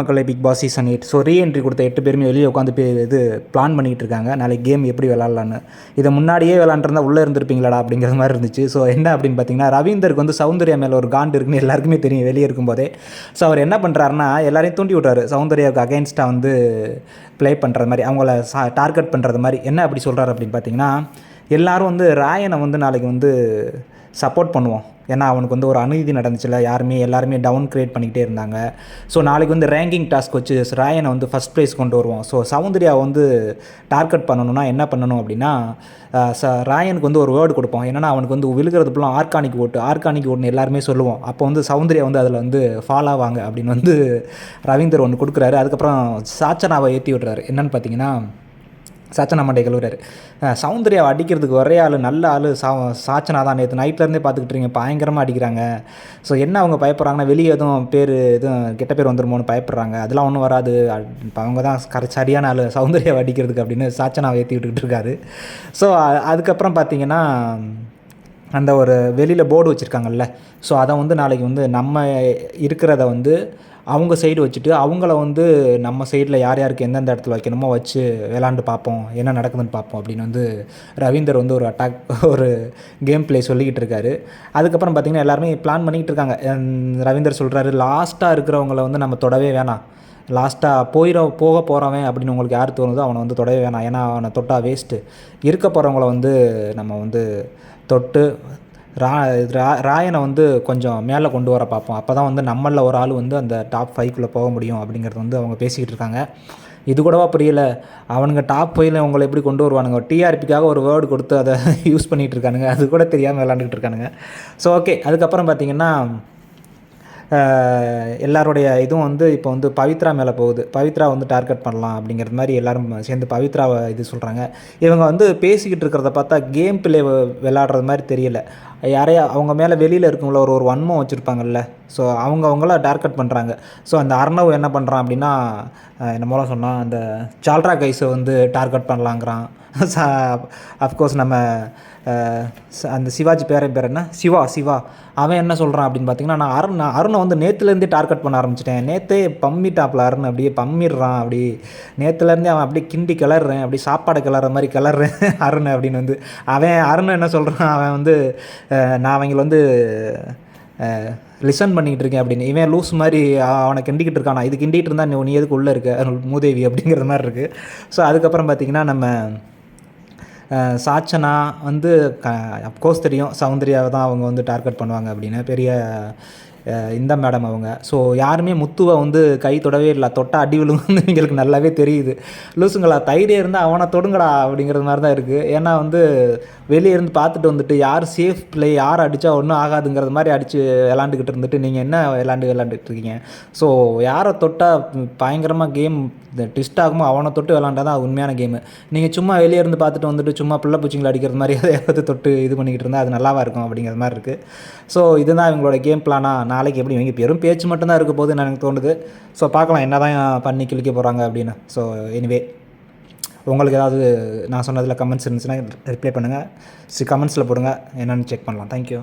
மக்களை Bigg Boss season eight so reentry கொடுத்த எட்டு பேருமே வெளியே உட்காந்து இது பிளான் பண்ணிகிட்டு இருக்காங்க. நாளைக்கு கேம் எப்படி விளாட்லான்னு இதை முன்னாடியே விளாண்டுருந்தா உள்ளே இருந்திருப்பீங்களாடா அப்படிங்கிற மாதிரி இருந்துச்சு. ஸோ என்ன அப்படின்னு பார்த்தீங்கன்னா ரவீந்தருக்கு வந்து சௌந்தர்யா மேலே ஒரு காண்டு இருக்குன்னு எல்லாருக்குமே தெரியும் வெளியே இருக்கும்போதே. ஸோ அவர் என்ன பண்ணுறாருன்னா எல்லாரையும் தூண்டி விட்றாரு சௌந்தர்யாவுக்கு அகேன்ஸ்டாக வந்து ப்ளே பண்ணுறது மாதிரி அவங்கள சா டார்கெட் பண்ணுறது மாதிரி. என்ன அப்படி சொல்கிறாரு அப்படின்னு பார்த்தீங்கன்னா எல்லோரும் வந்து ராயனை வந்து நாளைக்கு வந்து சப்போர்ட் பண்ணுவோம். ஏன்னா அவனுக்கு வந்து ஒரு அநீதி நடந்துச்சுல யாருமே எல்லாருமே டவுன் கிரியேட் பண்ணிக்கிட்டே இருந்தாங்க. ஸோ நாளைக்கு வந்து ரேங்கிங் டாஸ்க் வச்சு ராயனை வந்து ஃபஸ்ட் ப்ரைஸ் கொண்டு வருவோம். ஸோ சௌந்தர்யாவை வந்து டார்கெட் பண்ணணும்னா என்ன பண்ணணும் அப்படின்னா ச ராயனுக்கு வந்து ஒரு வேர்டு கொடுப்போம். என்னென்னா அவனுக்கு வந்து விழுகிறது ஃபுல்லாக ஆர்கானிக் ஓட்டு ஆர்கானிக் ஓட்டுன்னு எல்லாருமே சொல்லுவோம். அப்போ வந்து சௌந்தர்யா வந்து அதில் வந்து ஃபாலோ ஆவாங்க அப்படின்னு வந்து ரவீந்தர் ஒன்று கொடுக்குறாரு. அதுக்கப்புறம் சாச்சனாவை ஏற்றி விடுறாரு. என்னென்னு பார்த்தீங்கன்னா சச்சனா மண்டை கழுவுறாரு. அஹ் அடிக்கிறதுக்கு ஒரே ஆள் நல்ல ஆள் சா சாச்சனா தான் நேற்று நைட்லேருந்தே பார்த்துக்கிட்டு இருக்கீங்க. பயங்கரமாக அடிக்கிறாங்க. ஸோ என்ன அவங்க பயப்படுறாங்கன்னா வெளியே எதுவும் பேர் எதுவும் கெட்ட பேர் வந்துருமோன்னு பயப்படுறாங்க. அதெல்லாம் ஒன்றும் வராது. அவங்க தான் கர சரியான ஆள் சௌந்தர்யாவை அடிக்கிறதுக்கு அப்படின்னு சாச்சனாவை ஏற்றி விட்டுக்கிட்டு இருக்காரு ஸோ அதுக்கப்புறம் பார்த்தீங்கன்னா அந்த ஒரு வெளியில் போர்டு வச்சுருக்காங்கல்ல. ஸோ அதை வந்து நாளைக்கு வந்து நம்ம இருக்கிறத வந்து அவங்க சைடு வச்சுட்டு அவங்கள வந்து நம்ம சைடில் யார் யாருக்கு எந்தெந்த இடத்துல வைக்கணுமோ வச்சு விளாண்டு பார்ப்போம் என்ன நடக்குதுன்னு பார்ப்போம் அப்படின்னு வந்து ரவீந்தர் வந்து ஒரு அட்டாக் ஒரு கேம் பிளே சொல்லிக்கிட்டு இருக்காரு. அதுக்கப்புறம் பார்த்திங்கன்னா எல்லாருமே பிளான் பண்ணிக்கிட்டு இருக்காங்க. ரவீந்தர் சொல்கிறாரு லாஸ்ட்டாக இருக்கிறவங்கள வந்து நம்ம தொடவே வேணாம். லாஸ்ட்டாக போயிட போக போகிறவன் அப்படின்னு உங்களுக்கு யார் தோணுதோ அவனை வந்து தொடவே வேணாம். ஏன்னா அவனை தொட்டால் வேஸ்ட்டு இருக்க போகிறவங்கள வந்து நம்ம வந்து தொட்டு ரா ரா ராயனை வந்து கொஞ்சம் மேலே கொண்டு வர பார்ப்போம். அப்போ தான் வந்து நம்மளில் ஒரு ஆள் வந்து அந்த டாப் ஃபைவ்க்குள்ளே போக முடியும் அப்படிங்கிறது வந்து அவங்க பேசிக்கிட்டு இருக்காங்க. இது கூடவா புரியல. அவனுங்க டாப் ஃபைவ்ல உங்களை எப்படி கொண்டு வருவானுங்க? டிஆர்பிக்காக ஒரு வேர்டு கொடுத்து அதை யூஸ் பண்ணிகிட்டு இருக்கானுங்க. அது கூட தெரியாமல் விளாண்டுக்கிட்டு இருக்கானுங்க. ஸோ ஓகே அதுக்கப்புறம் பார்த்தீங்கன்னா எல்லாருடைய இதுவும் வந்து இப்போ வந்து பவித்ரா மேலே போகுது. பவித்ரா வந்து டார்கெட் பண்ணலாம் அப்படிங்கிறது மாதிரி எல்லாரும் சேர்ந்து பவித்ராவை இது சொல்கிறாங்க இவங்க வந்து பேசிக்கிட்டு இருக்கிறத பார்த்தா கேம் பிளே விளாடுறது மாதிரி தெரியல. யாரையா அவங்க மேலே வெளியில் இருக்கவங்கள ஒரு ஒரு வன்மம் வச்சுருப்பாங்கல்ல. ஸோ அவங்க அவங்கள டார்கெட் பண்ணுறாங்க ஸோ அந்த அர்ணவ் என்ன பண்ணுறான் அப்படின்னா என்னமோலாம் சொன்னால் அந்த சால்ரா கைஸை வந்து டார்கெட் பண்ணலாங்கிறான். அஃப்கோர்ஸ் நம்ம அந்த சிவாஜி பேரை பேர் என்ன? சிவா சிவா. அவன் என்ன சொல்கிறான் அப்படின்னு பார்த்தீங்கன்னா நான் அருண் நான் அருணை வந்து நேற்றுலேருந்தே டார்கெட் பண்ண ஆரம்பிச்சிட்டேன். நேற்றே பம்மிட்டாப்ல அருண் அப்படியே பம்மிடுறான் அப்படி. நேற்றுலேருந்தே அவன் அப்படியே கிண்டி கிளறேன் அப்படி சாப்பாடு கிளற மாதிரி கிளறேன் அருண் அப்படின்னு வந்து. அவன் அருண் என்ன சொல்கிறான் அவன் வந்து நான் அவங்கள வந்து லிசன் பண்ணிக்கிட்டு இருக்கேன் அப்படின்னு. இவன் லூஸ் மாதிரி அவனை கிண்டிக்கிட்டு இருக்கான்? இது கிண்டிகிட்டு இருந்தால் நீ நீ எதுக்கு உள்ளே இருக்க? மூதேவி அப்படிங்கிற மாதிரி இருக்குது ஸோ அதுக்கப்புறம் பார்த்திங்கன்னா நம்ம சாச்சனா வந்து க அப்கோர்ஸ் தெரியும். சௌந்தர்யாவை தான் அவங்க வந்து டார்கெட் பண்ணுவாங்க அப்படின்னு. பெரிய இந்த மேடம் அவங்க. ஸோ யாருமே முத்துவை வந்து கை தொடவே இல்லை. தொட்டா அடி விழுங்குன்னு எங்களுக்கு நல்லாவே தெரியுது. லூசுங்களா தைரியம் இருந்தால் அவனை தொடுங்கடா அப்படிங்கிறது மாதிரி தான் இருக்குது ஏன்னா வந்து வெளியே இருந்து பார்த்துட்டு வந்துட்டு யார் சேஃப் பிளே யார் அடித்தா ஒன்றும் ஆகாதுங்கிறது மாதிரி அடித்து விளாண்டுக்கிட்டு இருந்துட்டு நீங்கள் என்ன விளாண்டு விளாண்டுட்டு இருக்கீங்க? ஸோ யாரை தொட்டால் பயங்கரமாக கேம் ட்விஸ்ட் ஆகுமோ அவனை தொட்டு விளாண்டா தான் உண்மையான கேமு நீங்கள் சும்மா வெளியே இருந்து பார்த்துட்டு வந்துட்டு சும்மா பிள்ளை பூச்சிங்களை அடிக்கிறது மாதிரி எதையாவது தொட்டு இது பண்ணிக்கிட்டு இருந்தால் அது நல்லாவாக இருக்கும் அப்படிங்கிற மாதிரி இருக்குது ஸோ இதுதான் இவங்களோட கேம் பிளானாக நான் நாளைக்கு எப்படி இவங்க பெரும் பேச்சு மட்டும்தான் இருக்க போகுதுன்னு எனக்கு தோணுது. ஸோ பார்க்கலாம் என்ன தான் பண்ணி கிழிக்க போகிறாங்க அப்படின்னு. ஸோ எனிவே உங்களுக்கு ஏதாவது நான் சொன்னதில் கமெண்ட்ஸ் இருந்துச்சுன்னா ரிப்ளை பண்ணுங்கள் சி கமெண்ட்ஸில் போடுங்க. என்னென்னு செக் பண்ணலாம். தேங்க்யூ